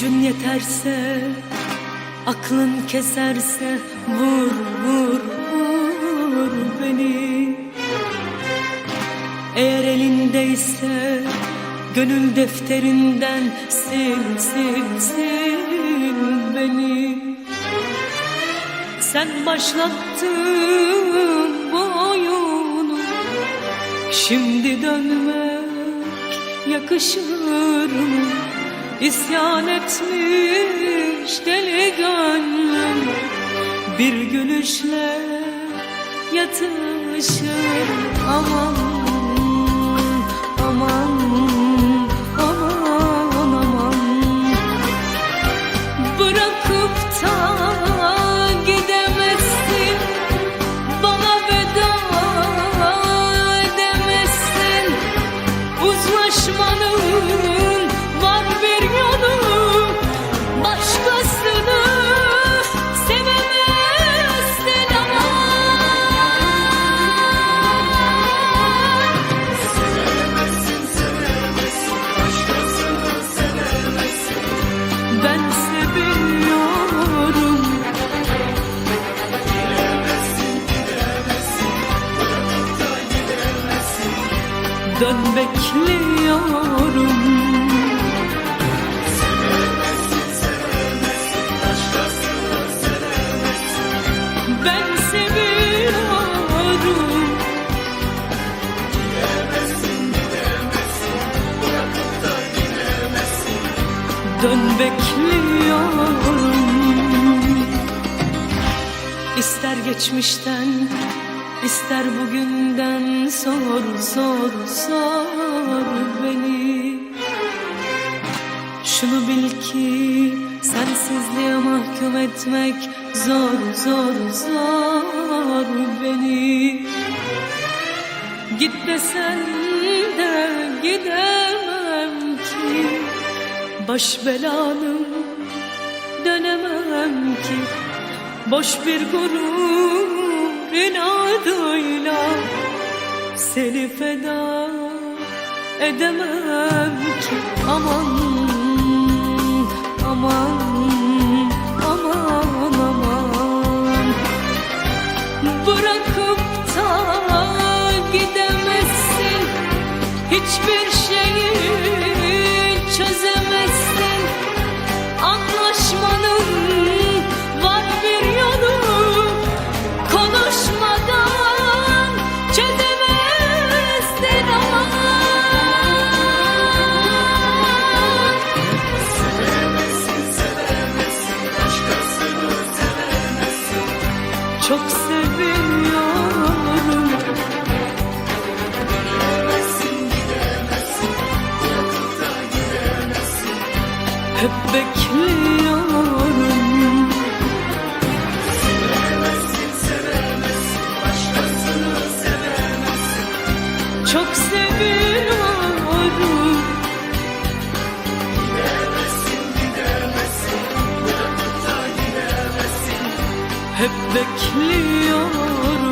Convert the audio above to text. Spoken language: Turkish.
Gücün yeterse, aklın keserse vur vur vur beni. Eğer elindeyse gönül defterinden sil sil sil beni. Sen başlattın bu oyunu Şimdi dönmek yakışır mı? İsyan etmiş deli gönlüm. Bir gülüşle yatışır Aman, aman, Dön bekliyorum. İster geçmişten ister bugünden sor sor sor beni. Şunu bil ki sensizliğe mahkum etmek zor zor zor beni. Git desen de gidemem ki Baş belanım dönemem ki. Boş bir gurur inadıyla Seni feda edemem ki. Aman aman Hiçbir şeyi çözemezsin. Anlaşmanın var bir yolu. Konuşmadan çözemezsin ama. Çok Hep bekliyorum